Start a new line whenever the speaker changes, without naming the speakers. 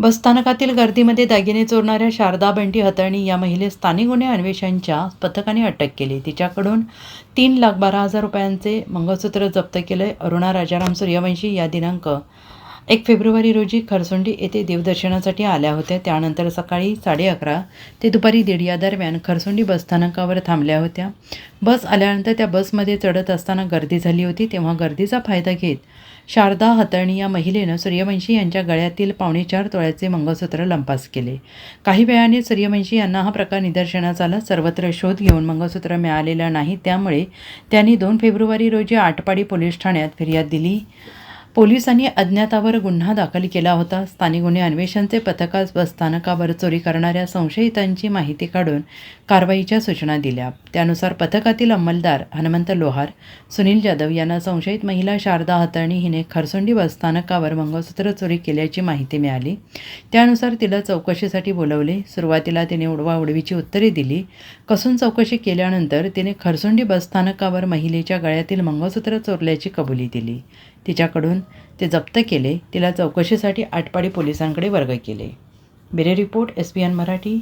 बसस्थानकातील गर्दीमध्ये दागिने चोरणाऱ्या शारदा बंटी हतळणी या महिलेस स्थानिक गुन्हे अन्वेषणच्या पथकाने अटक केली. तिच्याकडून तीन लाख बारा हजार रुपयांचे मंगळसूत्र जप्त केले. अरुणा राजाराम सूर्यवंशी या दिनांक एक फेब्रुवारी रोजी खरसुंडी येथे देवदर्शनासाठी आल्या होत्या. त्यानंतर सकाळी साडे अकरा ते दुपारी दीड या दरम्यान खरसुंडी बसस्थानकावर थांबल्या होत्या. बस आल्यानंतर त्या बसमध्ये चढत असताना गर्दी झाली होती तेव्हा गर्दीचा फायदा घेत शारदा हतळणी या महिलेनं सूर्यवंशी यांच्या गळ्यातील पावणेचार तोळ्याचे मंगळसूत्र लंपास केले. काही वेळाने सूर्यवंशी यांना हा प्रकार निदर्शनास आला. सर्वत्र शोध घेऊन मंगळसूत्र मिळालेलं नाही. त्यामुळे त्यांनी दोन फेब्रुवारी रोजी आटपाडी पोलीस ठाण्यात फिर्याद दिली. पोलिसांनी अज्ञातावर गुन्हा दाखल केला होता. स्थानिक गुन्हे अन्वेषणचे पथकास बसस्थानकावर चोरी करणाऱ्या संशयितांची माहिती काढून कारवाईच्या सूचना दिल्या. त्यानुसार पथकातील अंमलदार हनुमंत लोहार सुनील जाधव यांना संशयित महिला शारदा हतळणी हिने खरसुंडी बसस्थानकावर मंगळसूत्र चोरी केल्याची माहिती मिळाली. त्यानुसार तिला चौकशीसाठी बोलवले. सुरुवातीला तिने उडवाउडवीची उत्तरे दिली. कसून चौकशी केल्यानंतर तिने खरसुंडी बसस्थानकावर महिलेच्या गळ्यातील मंगळसूत्र चोरल्याची कबुली दिली. तिच्याकडून ते जप्त केले. तिला चौकशीसाठी आटपाडी पोलिसांकडे वर्ग केले. Bureau report S P N Marathi.